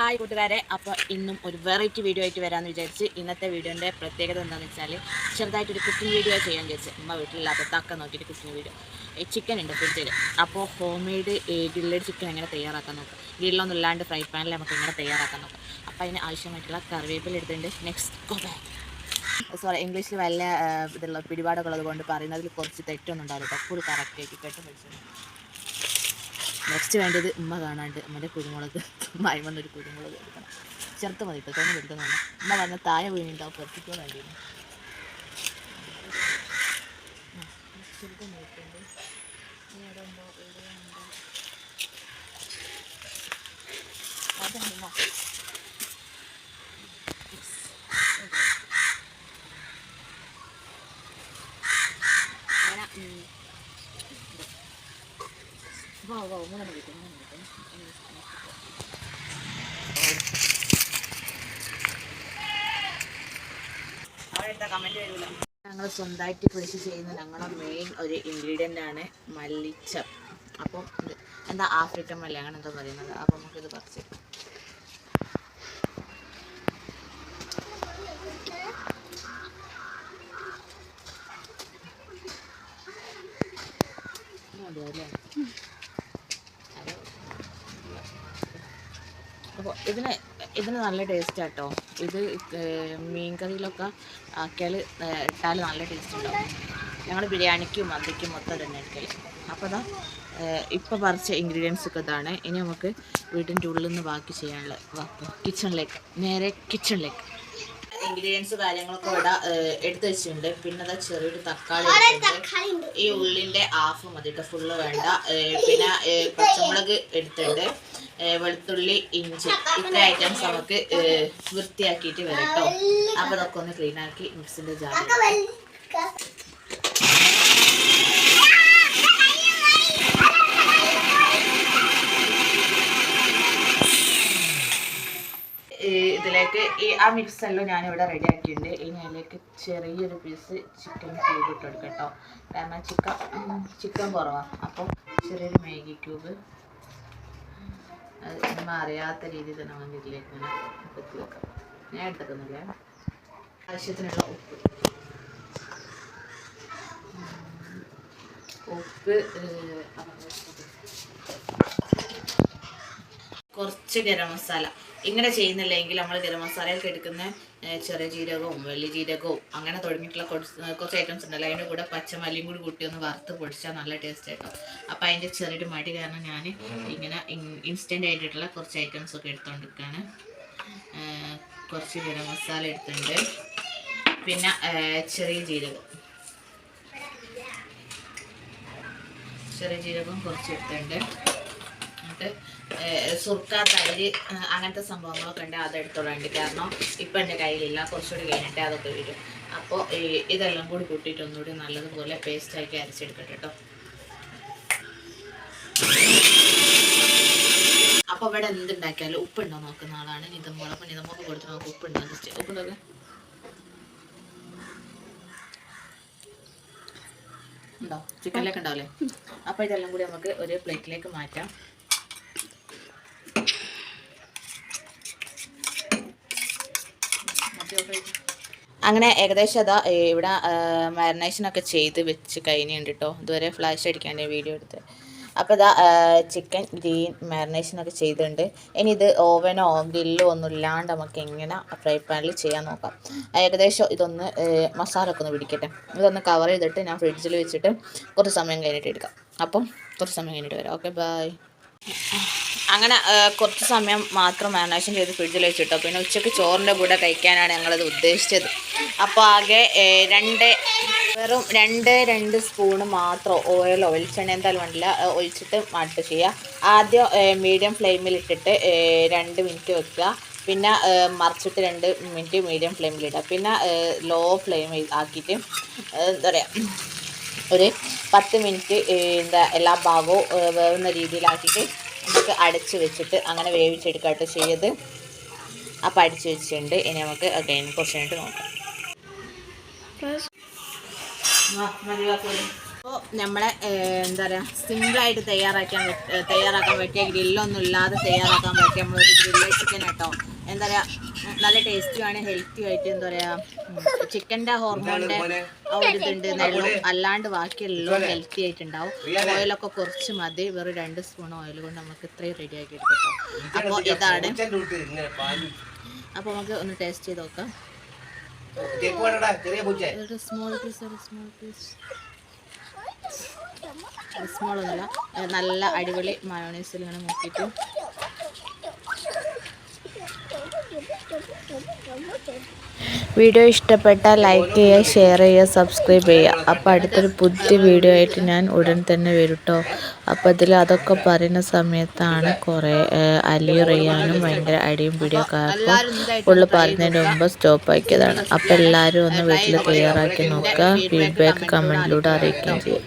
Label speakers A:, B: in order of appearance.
A: Hi കൂട്ടുകാരെ. അപ്പോൾ ഇന്നും ഒരു വെറൈറ്റി വീഡിയോ ആയിട്ട് വരാമെന്ന് വിചാരിച്ച് ഇന്നത്തെ വീഡിയോന്റെ പ്രത്യേകത എന്താണെന്ന് വെച്ചാൽ ചെറുതായിട്ടൊരു കുക്കിംഗ് വീഡിയോ ചെയ്യാൻ വിചാരിച്ച് നമ്മൾ വീട്ടിലില്ലാത്ത തക്ക നോക്കിയിട്ട് കുക്കിംഗ് വീഡിയോ ചിക്കൻ ഉണ്ട് ഫ്രിഡ്ജിൽ അപ്പോൾ ഹോം മെയ്ഡ് ഗ്രില്ലഡ് ചിക്കൻ എങ്ങനെ തയ്യാറാക്കാൻ നോക്കാം? ഗ്രില്ലൊന്നും ഇല്ലാണ്ട് ഫ്രൈ പാനിൽ നമുക്ക് എങ്ങനെ തയ്യാറാക്കാൻ നോക്കാം? അപ്പോൾ അതിന് ആവശ്യമായിട്ടുള്ള കറിവേപ്പില എടുത്തിട്ടുണ്ട്. നെക്സ്റ്റ് ഗോ ബാക്ക് സോറി ഇംഗ്ലീഷിൽ വലിയ ഇതുള്ള പിടിപാടൊക്കെ കൊണ്ട് പറയുന്നതിൽ കുറച്ച് തെറ്റൊന്നും ഉണ്ടാവില്ല. ഫുൾ കറക്റ്റ് ആയിട്ട് കേട്ട് പഠിച്ചു നെക്സ്റ്റ് വേണ്ടത് ഉമ്മ കാണാണ്ട് ഉമ്മന്റെ കുരുമുളക്. മായി വന്നൊരു കുരുമുളക് എടുക്കണം. ചെറുത്ത് മതി കേട്ടോ തോന്നി എടുക്കുന്നുണ്ട് ഉമ്മ പറഞ്ഞ താഴെ വീണിണ്ടാവും പുറത്തിട്ട് വേണ്ടിയിരുന്നു അതാണ് ഞങ്ങൾ സ്വന്തമായിട്ട് കൃഷി ചെയ്യുന്ന ഞങ്ങളുടെ മെയിൻ ഒരു ഇൻഗ്രീഡിയന്റ് ആണ് മല്ലിച്ച അപ്പം എന്താ ആഫ്രിക്കൻ മല്ലി അങ്ങനെ എന്താ പറയുന്നത്? അപ്പം നമുക്കിത് പറിച്ച് മതിയല്ലേ അപ്പോൾ ഇതിന് ഇതിന് നല്ല ടേസ്റ്റ് കേട്ടോ ഇത് മീൻ കറിയിലൊക്കെ ആക്കിയാൽ ഇട്ടാൽ നല്ല ടേസ്റ്റ് ഉണ്ടാവും. ഞങ്ങൾ ബിരിയാണിക്കും മന്തിക്കും മൊത്തം തന്നെ എടുക്കൽ അപ്പോൾ അതാ ഇപ്പോൾ പറിച്ച ഇൻഗ്രീഡിയൻസ് ഒക്കെ ഇതാണ്. ഇനി നമുക്ക് വീട്ടിന്റെ ഉള്ളിൽ നിന്ന് ബാക്കി ചെയ്യാനുള്ള കിച്ചണിലേക്ക് നേരെ കിച്ചണിലേക്ക് ഇൻഗ്രീഡിയൻസ് കാര്യങ്ങളൊക്കെ ഇവിടെ എടുത്തു വെച്ചിട്ടുണ്ട്. പിന്നെ അതാ ചെറിയൊരു തക്കാളി ഈ ഉള്ളിന്റെ ഹാഫ് മതി കേട്ടോ ഫുള്ള് വേണ്ട. പിന്നെ പച്ചമുളക് എടുത്തിട്ടുണ്ട്. വെളുത്തുള്ളി ഇഞ്ചി ഇത്ര ഐറ്റംസ് നമുക്ക് വൃത്തിയാക്കിയിട്ട് വരട്ടോ കേട്ടോ അപ്പോൾ അതൊക്കെ ഒന്ന് ക്ലീൻ ആക്കി മിക്സിന്റെ ജാറിൽ ഇതിലേക്ക് ഈ ആ മിക്സ് എല്ലാം റെഡി ആക്കിയിട്ടുണ്ട് ഇനി അതിലേക്ക് ചെറിയൊരു പീസ് ചിക്കൻ ക്യൂബ് ഇട്ട് കൊടുക്കാം കാരണം ചിക്കൻ ചിക്കൻ കുറവാണ് അപ്പോൾ ചെറിയൊരു മാഗി ക്യൂബ് അത് നമ്മൾ അറിയാത്ത രീതിയിൽ തന്നെ നമുക്ക് ഇതിലേക്ക് ഇങ്ങനെ കുത്തി വെക്കാം. ഞാൻ എടുത്തിട്ടൊന്നുമില്ല. ആവശ്യത്തിനുള്ള ഉപ്പ്. ഉപ്പ് കുറച്ച് ഗരം മസാല. ഇങ്ങനെ ചെയ്യുന്നില്ലെങ്കിൽ നമ്മൾ ഗരം മസാലയൊക്കെ എടുക്കുന്ന ചെറിയ ജീരകവും വലിയ ജീരകവും അങ്ങനെ തുടങ്ങിയിട്ടുള്ള കുറച്ച് ഐറ്റംസ് ഉണ്ടല്ലോ. അതിന്റെ കൂടെ പച്ചമല്ലിയും കൂടി കൂട്ടി ഒന്ന് വറുത്ത് പൊടിച്ചാൽ നല്ല ടേസ്റ്റ് ആയിട്ടോ അപ്പോൾ അതിന്റെ ചെറിയൊരു മടി കാരണം ഞാൻ ഇങ്ങനെ ഇൻസ്റ്റന്റ് ആയിട്ടുള്ള കുറച്ച് ഐറ്റംസ് ഒക്കെ എടുത്തുകൊണ്ടിരിക്കുകയാണ് കുറച്ച് ഗരം മസാല എടുത്തിട്ടുണ്ട്. പിന്നെ ചെറിയ ജീരകം. ചെറിയ ജീരകം കുറച്ച് എടുത്തിട്ടുണ്ട്. ഏഹ് സുർക്ക തൈര് അങ്ങനത്തെ സംഭവങ്ങളൊക്കെ ഉണ്ട്. അത് എടുത്തോളാണ്ട് കാരണം ഇപ്പം എന്റെ കയ്യിലില്ല. കുറച്ചുകൂടി കഴിഞ്ഞിട്ട് അതൊക്കെ വരും. അപ്പോൾ ഇതെല്ലാം കൂടി കൂട്ടിയിട്ട് ഒന്നുകൂടി നല്ലതുപോലെ പേസ്റ്റാക്കി അരച്ചെടുക്കട്ടെ കേട്ടോ അപ്പോൾ ഇവിടെ എന്തുണ്ടാക്കിയാലും ഉപ്പുണ്ടോ നോക്കുന്ന ആളാണ്. നിതമ്പോളപ്പം നിതമ്പൊക്കെ കൊടുത്ത് നമുക്ക് ഉപ്പുണ്ടോ ജസ്റ്റ്? ഉപ്പുണ്ടോ ഉണ്ടോ? ചിക്കനിലേക്ക് ഉണ്ടാവില്ലേ? അപ്പോൾ ഇതെല്ലാം കൂടി നമുക്ക് ഒരു പ്ലേറ്റിലേക്ക് മാറ്റാം. അങ്ങനെ ഏകദേശം അതാ ഇവിടെ മാരിനേഷനൊക്കെ ചെയ്ത് വെച്ച് കഴിഞ്ഞിട്ടുണ്ട് കേട്ടോ ഇതുവരെ ഫ്ലാഷ് അടിക്കാണ്ട് വീഡിയോ എടുത്ത്. അപ്പോൾ ഇതാ ചിക്കൻ ഗ്രീൻ മാരിനേഷനൊക്കെ ചെയ്തിട്ടുണ്ട്. ഇനി ഇത് ഓവനോ ഗ്രില്ലോ ഒന്നും ഇല്ലാണ്ട് നമുക്ക് എങ്ങനെ ഫ്രൈ പാനിൽ ചെയ്യാൻ നോക്കാം. ഏകദേശം ഇതൊന്ന് മസാല ഒക്കെ ഒന്ന് പിടിക്കട്ടെ. ഇതൊന്ന് കവർ ചെയ്തിട്ട് ഞാൻ ഫ്രിഡ്ജിൽ വെച്ചിട്ട് കുറച്ച് സമയം കഴിഞ്ഞിട്ട് എടുക്കാം. അപ്പം കുറച്ച് സമയം കഴിഞ്ഞിട്ട് വരാം. ഓക്കെ ബൈ അങ്ങനെ കുറച്ച് സമയം മാത്രം മാരിനേഷൻ ചെയ്ത് ഫ്രിഡ്ജിൽ വെച്ചിട്ടോ. പിന്നെ ഉച്ചയ്ക്ക് ചോറിന്റെ കൂടെ കഴിക്കാനാണ് ഞങ്ങളത് ഉദ്ദേശിച്ചത്. അപ്പോൾ ആകെ രണ്ട് വെറും രണ്ട് രണ്ട് സ്പൂണ് മാത്രം ഓയിൽ വെളിച്ചെണ്ണ എന്തായാലും വേണ്ടില്ല. ഒഴിച്ചിട്ട് മാട്ട് ചെയ്യുക ആദ്യം മീഡിയം ഫ്ലെയിമിലിട്ടിട്ട് രണ്ട് മിനിറ്റ് വെക്കുക. പിന്നെ മറിച്ചിട്ട് രണ്ട് മിനിറ്റ് മീഡിയം ഫ്ലെയിമിലിടുക പിന്നെ ലോ ഫ്ലെയിം ആക്കിയിട്ട് എന്താ പറയുക ഒരു പത്ത് മിനിറ്റ് എന്താ എല്ലാ ഭാഗവും വേവുന്ന രീതിയിലാക്കിയിട്ട് നമുക്ക് അടച്ച് വെച്ചിട്ട് അങ്ങനെ വേവിച്ചെടുക്കാട്ട് ചെയ്ത്. അപ്പോൾ അടിച്ച് വെച്ചിട്ടുണ്ട്. ഇനി നമുക്ക് അഗൈൻ കുറച്ച് കഴിഞ്ഞിട്ട് നോക്കാം. അപ്പോൾ നമ്മളെ എന്താ പറയുക സിമ്പിളായിട്ട് തയ്യാറാക്കാൻ തയ്യാറാക്കാൻ പറ്റിയ ഗ്രില്ലൊന്നും ഇല്ലാതെ തയ്യാറാക്കാൻ പറ്റിയ നമ്മളൊരു ഗ്രില്ല് ചിക്കൻ കേട്ടോ. എന്താ പറയുക നല്ല ടേസ്റ്റുമാണ് ഹെൽത്തി ആയിട്ട് എന്താ പറയുക ചിക്കന്റെ ഹോർമോണിന്റെ ആ ഒരു ഇതുണ്ട് നെള്ളും അല്ലാണ്ട് ബാക്കിയെല്ലാം ഹെൽത്തി ആയിട്ടുണ്ടാവും. ഓയിലൊക്കെ കുറച്ച് മതി. വെറും രണ്ട് സ്പൂൺ ഓയിൽ കൊണ്ട് നമുക്ക് ഇത്രയും റെഡി ആക്കി എടുക്കാം അപ്പോൾ ഇതാണ്. അപ്പോൾ നമുക്ക് ഒന്ന് ടേസ്റ്റ് ചെയ്ത് നോക്കാം. ഒരു സ്മോൾ പീസ് ഒരു സ്മോൾ പീസ് സ്മോൾ ഒന്നുമില്ല നല്ല അടിപൊളി മയോണൈസിൽ ഇങ്ങനെ മുക്കിയിട്ട്
B: വീഡിയോ ഇഷ്ടപ്പെട്ടാൽ ലൈക്ക് ചെയ്യുക ഷെയർ ചെയ്യുക സബ്സ്ക്രൈബ് ചെയ്യുക. അപ്പോൾ അടുത്തൊരു പുതിയ വീഡിയോ ആയിട്ട് ഞാൻ ഉടൻ തന്നെ വരും കേട്ടോ അപ്പോൾ അതിൽ അതൊക്കെ പറയുന്ന സമയത്താണ് കുറേ അലി റിയാനും ഭയങ്കര അടിയും പിടിയൊക്കെ ആയപ്പോൾ ഉള്ളു പറയുന്നതിന് മുമ്പ് സ്റ്റോപ്പ് ആക്കിയതാണ്. അപ്പോൾ എല്ലാവരും ഒന്ന് വീട്ടിൽ തയ്യാറാക്കി നോക്കുക. ഫീഡ്ബാക്ക് കമന്റിലൂടെ അറിയിക്കുകയും ചെയ്യും.